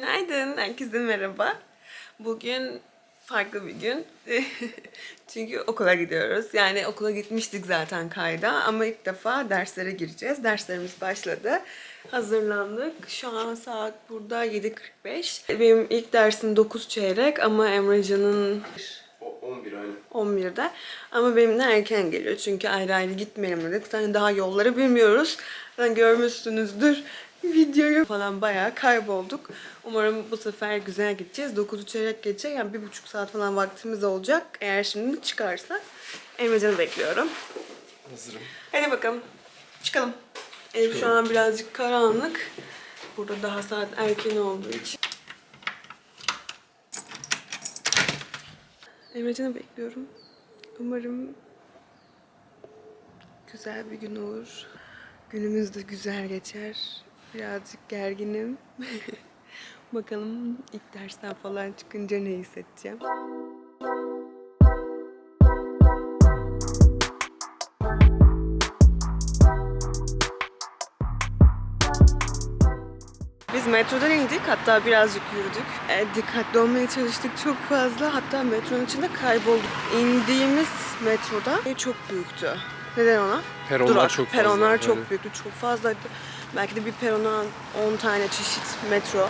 Günaydın, herkese merhaba. Bugün farklı bir gün. Çünkü okula gidiyoruz. Yani okula gitmiştik zaten kayda ama ilk defa derslere gireceğiz. Derslerimiz başladı. Hazırlandık. Şu an saat burada 7.45. Benim ilk dersim 9 çeyrek ama Emrecan'ın 11 aynı. 11'de. Ama benimle erken geliyor. Çünkü ayrı ayrı gitmeyelim dedik. Hani daha yolları bilmiyoruz. Hani görmüşsünüzdür. Videoyu falan bayağı kaybolduk. Umarım bu sefer güzel gideceğiz. 9'u çeyrek geçecek. Yani bir buçuk saat falan vaktimiz olacak. Eğer şimdi çıkarsa Emrecan'ı bekliyorum. Hazırım. Hadi bakalım. Çıkalım. Ev şu an birazcık karanlık. Burada daha saat erken olduğu için. Emrecan'ı bekliyorum. Umarım güzel bir gün olur. Günümüz de güzel geçer. Birazcık gerginim. Bakalım ilk dersten falan çıkınca ne hissedeceğim. Biz metrodan indik hatta birazcık yürüdük. E, dikkatli olmaya çalıştık çok fazla hatta metronun içinde kaybolduk. İndiğimiz metroda çok büyüktü. Neden ona? Peronlar çok fazla, Peronlar çok büyüktü, çok fazlaydı. Belki de bir perona 10 tane çeşit metro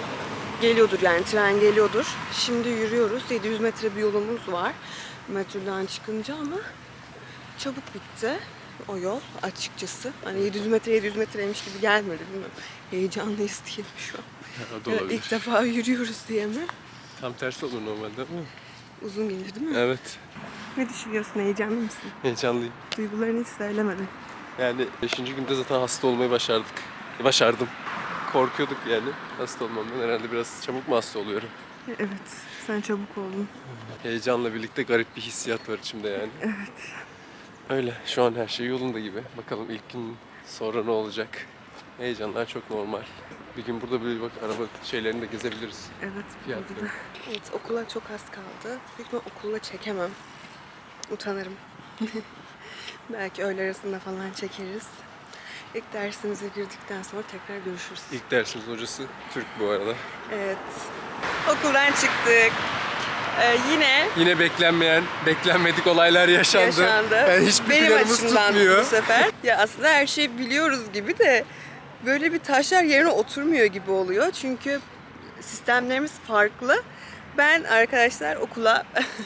geliyordur yani tren geliyordur. Şimdi yürüyoruz. 700 metre bir yolumuz var metrodan çıkınca ama çabuk bitti o yol açıkçası. Hani 700 metre 700 metreymiş gibi gelmedi bilmiyorum. Heyecanlıyız diye mi şu an? O da Ya olabilir. İlk defa yürüyoruz diye mi? Tam tersi olur normalde ama. Uzun gelir değil mi? Evet. Ne düşünüyorsun? Heyecanlı mısın? Heyecanlıyım. Duygularını hiç söylemedin. Yani 5. günde zaten hasta olmayı başardık. Başardım. Korkuyorduk yani hasta olmamdan. Herhalde biraz çabuk mu hasta oluyorum? Evet, sen çabuk oldun. Heyecanla birlikte garip bir hissiyat var içimde yani. Evet. Öyle. Şu an her şey yolunda gibi. Bakalım ilk gün sonra ne olacak? Heyecanlar çok normal. Bir gün burada böyle bak araba şeylerini de gezebiliriz. Evet, burada da. Evet, okula çok az kaldı. Büyük ihtimal okulla çekemem. Utanırım. Belki öğle arasında falan çekeriz. İlk dersimize girdikten sonra tekrar görüşürüz. İlk dersimizin hocası Türk bu arada. Evet. Okuldan çıktık. Ee, yine Yine beklenmeyen, beklenmedik olaylar yaşandı. yaşandı. Yani hiçbir Benim planımız açımdan tutmuyor. bu sefer. Ya aslında her şeyi biliyoruz gibi de böyle bir taşlar yerine oturmuyor gibi oluyor. Çünkü sistemlerimiz farklı. Ben arkadaşlar okula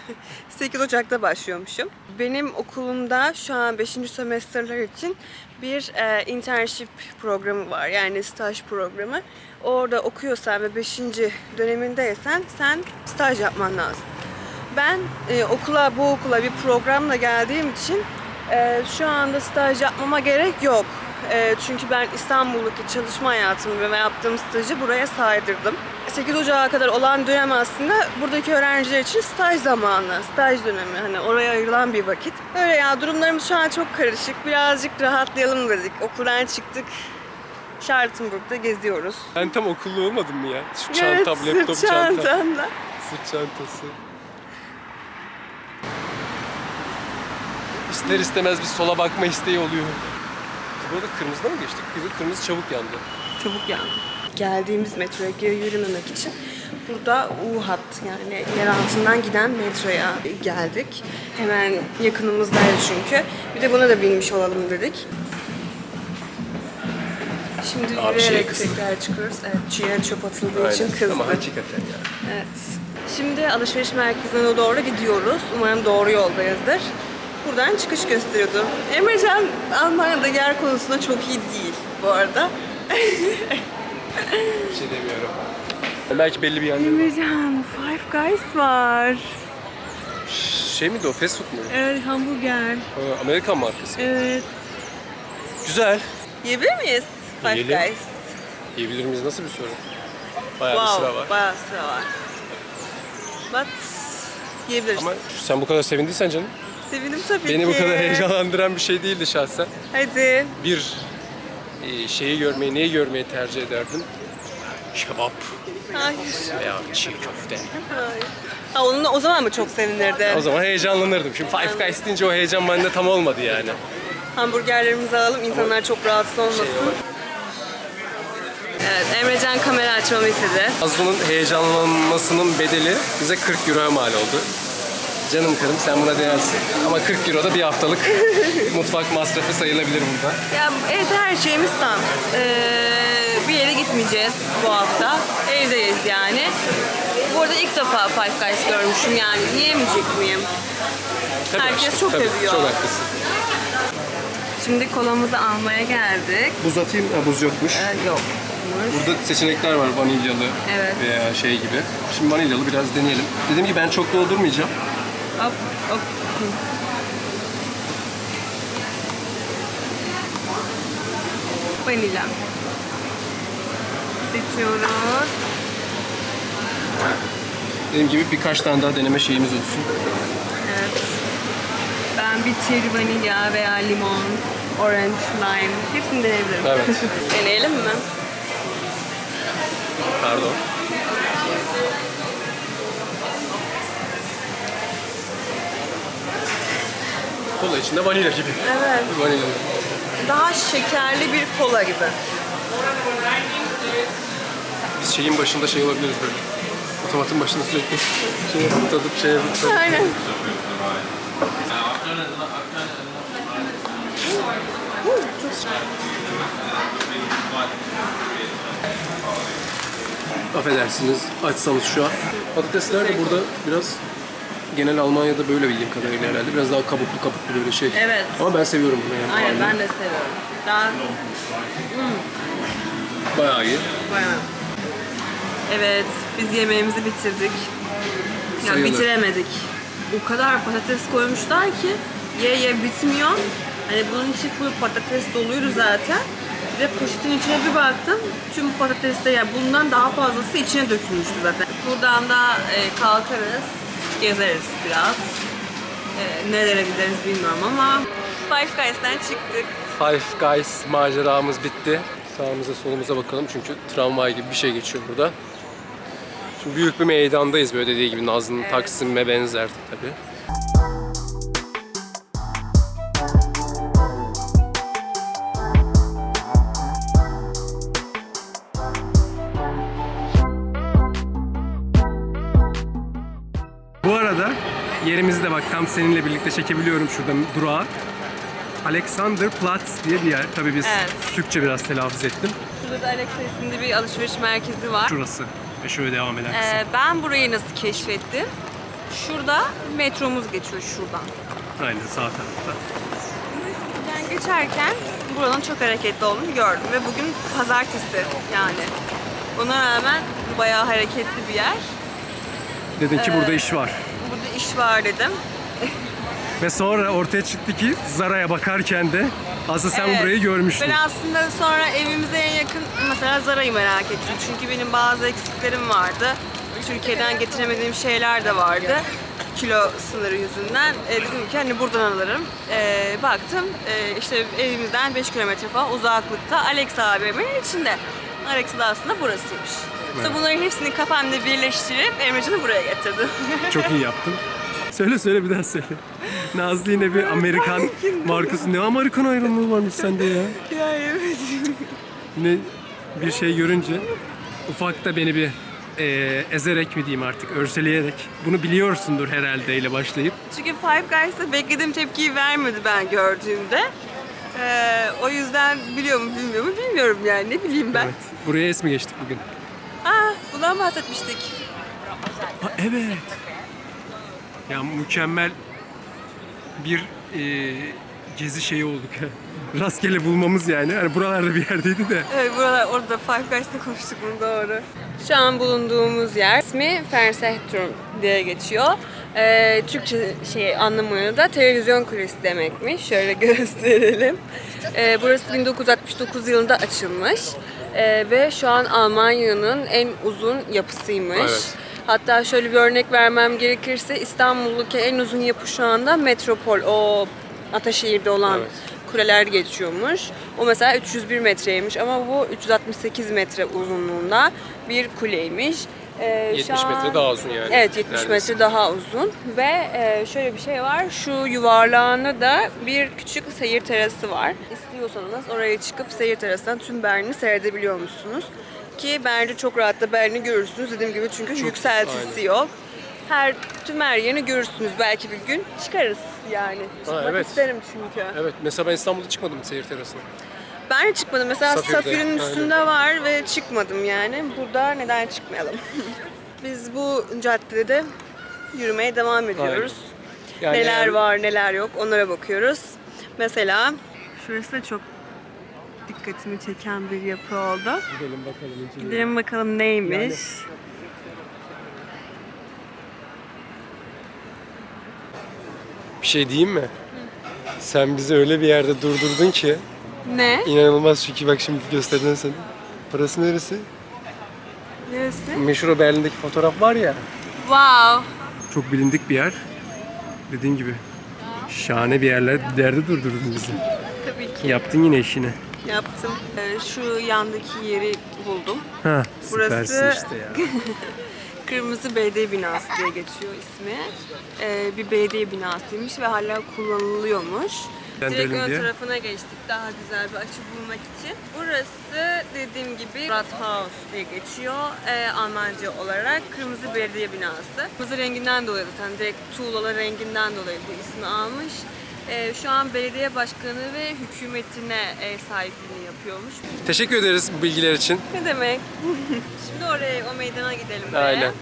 8 Ocak'ta başlıyormuşum. Benim okulumda şu an 5. semesterler için bir e, internship programı var. Yani staj programı. Orada okuyorsan ve 5. dönemindeysen sen staj yapman lazım. Ben e, okula bu okula bir programla geldiğim için e, şu anda staj yapmama gerek yok. E, çünkü ben İstanbul'daki çalışma hayatımı ve yaptığım stajı buraya saydırdım. 8 Ocağı kadar olan dönem aslında buradaki öğrenciler için staj zamanı, staj dönemi. Hani oraya ayrılan bir vakit. Öyle ya durumlarımız şu an çok karışık. Birazcık rahatlayalım dedik. Okuldan çıktık. Charlottenburg'da geziyoruz. Ben tam okullu olmadım mı ya? Şu çantam, evet, laptop çantam. çantanla. Sırt çantası. İster istemez bir sola bakma isteği oluyor. Bu arada kırmızıda mı geçtik? Kırmızı, kırmızı çabuk yandı. Çabuk yandı. Geldiğimiz metroya geri yürümemek için burada U hat yani yer altından giden metroya geldik. Hemen yakınımızdaydı çünkü. Bir de buna da binmiş olalım dedik. Şimdi Abi şey yürüyerek kızdı. tekrar çıkıyoruz. Evet, çiğne çöp atıldığı için kızdı. Ama hakikaten ya. Evet. Şimdi alışveriş merkezine doğru gidiyoruz. Umarım doğru yoldayızdır. Buradan çıkış gösteriyordu. Emrecan Almanya'da yer konusunda çok iyi değil bu arada. Bir şey demiyorum. Belki belli bir var. Emrecan, Five Guys var. Şey miydi o? Fast food mu? Evet, hamburger. Ha, Amerikan markası. Evet. Güzel. Yiyebilir miyiz Five Yiyelim. Guys? Yiyebilir miyiz? Nasıl bir soru? Bayağı wow, bir sıra var. bayağı sıra var. But yiyebiliriz. Ama sen bu kadar sevindiysen canım. Sevindim tabii Beni ki. bu kadar heyecanlandıran bir şey değildi şahsen. Hadi. Bir e, şeyi görmeyi, neyi görmeyi tercih ederdim? Kebap Hayır. veya çiğ köfte. Hayır. Ha, onunla o zaman mı çok sevinirdi? O zaman heyecanlanırdım. Şimdi Five Guys deyince o heyecan bende tam olmadı yani. Hamburgerlerimizi alalım, insanlar çok rahatsız olmasın. Evet, Emrecan kamera açmamı istedi. Azu'nun heyecanlanmasının bedeli bize 40 euroya mal oldu. Canım karım sen buna değersin. Ama 40 euro da bir haftalık mutfak masrafı sayılabilir burada. Ya evde her şeyimiz tam. Ee, bir yere gitmeyeceğiz bu hafta. Evdeyiz yani. Bu arada ilk defa Five Guys görmüşüm yani. Yiyemeyecek miyim? Tabii, Herkes çok tabii, övüyor. Çok haklısın. Şimdi kolamızı almaya geldik. Buz atayım, ha, buz yokmuş. Ee, yok. Burada seçenekler var vanilyalı Evet. veya şey gibi. Şimdi vanilyalı biraz deneyelim. Dediğim gibi ben çok doldurmayacağım. Hop hop. Vanilya. Seçiyoruz. Dediğim gibi birkaç tane daha deneme şeyimiz olsun. Evet. Ben bir cherry vanilya veya limon, orange, lime hepsini deneyebilirim. Evet. Deneyelim mi? Pardon. Kola içinde vanilya gibi. Evet. Vanilya. Daha şekerli bir kola gibi. Biz şeyin başında şey olabiliriz böyle. Otomatın başında sürekli şey yapıp tadıp şey yapıp tadıp. Aynen. Affedersiniz açsanız şu an. Patatesler de burada biraz genel Almanya'da böyle bildiğim kadarıyla herhalde. Biraz daha kabuklu kabuklu böyle şey. Evet. Ama ben seviyorum bunu yani. Aynen ben de seviyorum. Daha Bayağı iyi. bayağı. Evet, biz yemeğimizi bitirdik. Ya Sayılır. bitiremedik. O kadar patates koymuşlar ki ye ye bitmiyor. Hani bunun içi full patates doluydu zaten. Bir de poşetin içine bir baktım. Tüm patatesler yani bundan daha fazlası içine dökülmüştü zaten. Buradan da e, kalkarız, gezeriz biraz. E, nerelere gideriz bilmiyorum ama Five Guys'tan çıktık. Five Guys maceramız bitti. Sağımıza solumuza bakalım çünkü tramvay gibi bir şey geçiyor burada. Şimdi büyük bir meydandayız böyle dediği gibi Nazlı'nın Taksim'e benzer tabii. Yerimizi de bak tam seninle birlikte çekebiliyorum şurada durağı. Alexanderplatz diye bir yer. Tabii biz Evet. Türkçe biraz telaffuz ettim. Şurada da Alexa isimli bir alışveriş merkezi var. Şurası. Ve şöyle devam eder kısım. Ee, ben burayı nasıl keşfettim? Şurada metromuz geçiyor şuradan. Aynen sağ tarafta. Ben geçerken buranın çok hareketli olduğunu gördüm ve bugün pazartesi yani. Ona rağmen bayağı hareketli bir yer. Dedin ki Ee, burada iş var. Burada iş var dedim. Ve sonra ortaya çıktı ki Zara'ya bakarken de aslında sen Evet. burayı görmüştün. Ben aslında sonra evimize en yakın mesela Zara'yı merak ettim. Çünkü benim bazı eksiklerim vardı. Türkiye'den getiremediğim şeyler de vardı. Kilo sınırı yüzünden. E, dedim ki hani buradan alırım. E, baktım e, işte evimizden 5 kilometre falan uzaklıkta Alex AVM'nin içinde. Alex da aslında burasıymış. Evet. bunların hepsini kafamda birleştirip Emrecan'ı buraya getirdim. Çok iyi yaptın. Söyle söyle bir daha söyle. Nazlı yine bir Amerikan markası. Ne Amerikan ayrımı varmış sende ya. ya evet. Yine bir şey görünce ufak da beni bir eee, ezerek mi diyeyim artık, örseleyerek. Bunu biliyorsundur herhalde ile başlayıp. Çünkü Five Guys'ta beklediğim tepkiyi vermedi ben gördüğümde. Ee, o yüzden biliyor mu bilmiyor mu bilmiyorum yani ne bileyim ben. Evet. Buraya es mi geçtik bugün? Aa bundan bahsetmiştik. Ha, evet. Ya mükemmel bir eee, gezi şeyi olduk. Rastgele bulmamız yani. Hani buralarda bir yerdeydi de. Evet buralar orada Five Guys'ta konuştuk bunu doğru. Şu an bulunduğumuz yer ismi Fernsehturm diye geçiyor. Ee, Türkçe şey anlamını da televizyon kulesi demekmiş. Şöyle gösterelim. Ee, burası 1969 yılında açılmış. Ee, ve şu an Almanya'nın en uzun yapısıymış. Evet. Hatta şöyle bir örnek vermem gerekirse İstanbul'daki en uzun yapı şu anda Metropol. O Ataşehir'de olan Evet. kuleler geçiyormuş. O mesela 301 metreymiş ama bu 368 metre uzunluğunda bir kuleymiş. Ee, şu 70 an- metre daha uzun yani. Evet 70 Neredeyse. metre daha uzun ve e, şöyle bir şey var. Şu yuvarlağında da bir küçük seyir terası var. İstiyorsanız oraya çıkıp seyir terasından tüm Berlin'i seyredebiliyor musunuz? ki bence çok rahat da Berlin'i görürsünüz dediğim gibi çünkü Çok- yükseltisi aynen. yok. Her tüm her yerini görürsünüz belki bir gün çıkarız yani. Çıkmak evet. isterim çünkü. Evet mesela ben İstanbul'da çıkmadım seyir terasına. Ben de çıkmadım. Mesela Safir'de, Safir'in aynen. üstünde var ve çıkmadım yani. Burada neden çıkmayalım? Biz bu caddede yürümeye devam ediyoruz. Yani neler eğer- var neler yok onlara bakıyoruz. Mesela şurası da çok dikkatimi çeken bir yapı oldu. Gidelim bakalım. inceleyelim. Gidelim bakalım neymiş. Bir şey diyeyim mi? Sen bizi öyle bir yerde durdurdun ki Ne? inanılmaz çünkü bak şimdi göstereceğim sana. Burası neresi? Neresi? Meşhur o Berlin'deki fotoğraf var ya. Wow. Çok bilindik bir yer. Dediğin gibi. Şahane bir yerler. Yerde durdurdun bizi. Tabii ki Yaptın yine işini. yaptım. Ee, şu yandaki yeri buldum. Ha, Burası- süpersin işte ya. Kırmızı Belediye Binası diye geçiyor ismi. Ee, bir belediye binasıymış ve hala kullanılıyormuş. Direkt ön diye. tarafına geçtik daha güzel bir açı bulmak için. Burası dediğim gibi Rathaus diye geçiyor ee, Almanca olarak. Kırmızı Belediye Binası. Kırmızı renginden dolayı zaten direkt tuğlalı renginden dolayı bu ismi almış. Ee, şu an belediye başkanı ve hükümetine e, sahipliğini yapıyormuş. Teşekkür ederiz bu bilgiler için. Ne demek? Şimdi oraya, o meydana gidelim. oraya. Aynen.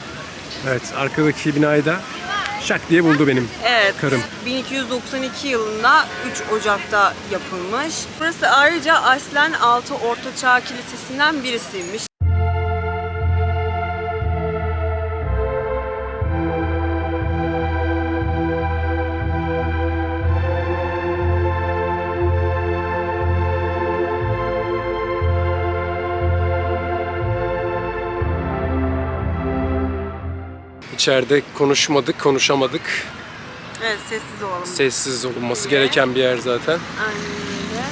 Evet, arkadaki binayı da şak diye buldu benim. Evet. Karım. 1292 yılında 3 Ocak'ta yapılmış. Burası ayrıca aslen 6 Ortaçağ Kilisesi'nden birisiymiş. İçeride konuşmadık, konuşamadık. Evet, sessiz olalım. Sessiz olunması gereken bir yer zaten. Aynen öyle.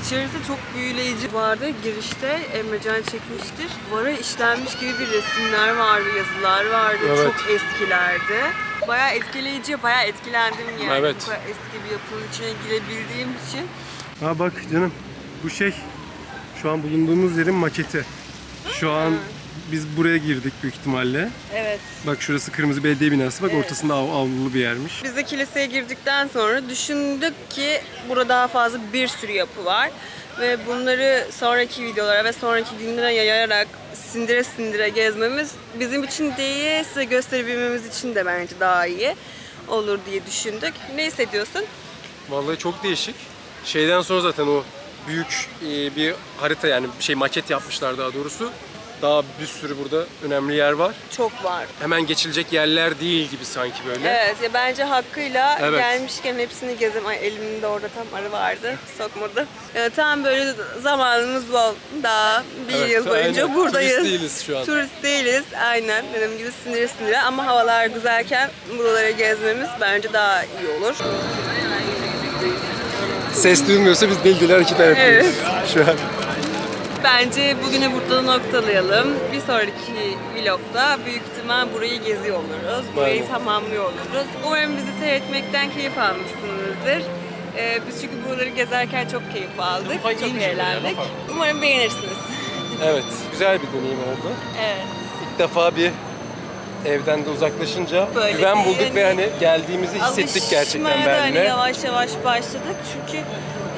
İçerisi çok büyüleyici vardı. Girişte Emrecan çekmiştir. Duvara işlenmiş gibi bir resimler vardı, yazılar vardı. Evet. Çok eskilerdi. Bayağı etkileyici, bayağı etkilendim yani. Evet. Bu kadar eski bir yapının içine girebildiğim için. Ha bak canım, bu şey şu an bulunduğumuz yerin maketi. Şu an biz buraya girdik büyük ihtimalle. Evet. Bak şurası kırmızı belediye binası. Bak Evet. ortasında av, avlulu bir yermiş. Biz de kiliseye girdikten sonra düşündük ki burada daha fazla bir sürü yapı var. Ve bunları sonraki videolara ve sonraki günlere yayarak sindire sindire gezmemiz bizim için değil, size gösterebilmemiz için de bence daha iyi olur diye düşündük. Ne hissediyorsun? Vallahi çok değişik. Şeyden sonra zaten o büyük e, bir harita yani bir şey maket yapmışlar daha doğrusu. Daha bir sürü burada önemli yer var. Çok var. Hemen geçilecek yerler değil gibi sanki böyle. Evet ya bence hakkıyla Evet. gelmişken hepsini gezem. Ay elimde orada tam arı vardı. Sokmadı. Yani tam böyle zamanımız bol. Daha bir Evet, yıl boyunca aynen. buradayız. Turist değiliz şu an. Turist değiliz. Aynen. Dediğim gibi sinir sinire ama havalar güzelken buraları gezmemiz bence daha iyi olur. Ses duyulmuyorsa biz deli deli hareketler yapıyoruz şu an. Bence bugünü burada noktalayalım. Bir sonraki vlogda büyük ihtimal burayı geziyor oluruz. Burayı Aynen. tamamlıyor oluruz. Umarım bizi seyretmekten keyif almışsınızdır. Ee, biz çünkü buraları gezerken çok keyif aldık, çok eğlendik. Umarım beğenirsiniz. Evet, güzel bir deneyim oldu. evet. İlk defa bir evden de uzaklaşınca Böyle güven bulduk ve yani hani geldiğimizi hissettik gerçekten Alışmaya da hani Berlin'e. yavaş yavaş başladık. Çünkü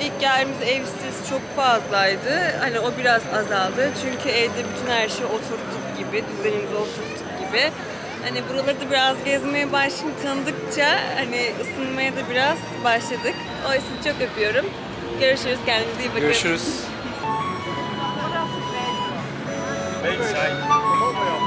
ilk geldiğimizde ev stresi çok fazlaydı. Hani o biraz azaldı. Çünkü evde bütün her şeyi oturttuk gibi, düzenimizi oturttuk gibi. Hani buraları da biraz gezmeye başlayıp tanıdıkça hani ısınmaya da biraz başladık. O yüzden çok öpüyorum. Görüşürüz. Kendinize iyi bakın. Görüşürüz. Welche?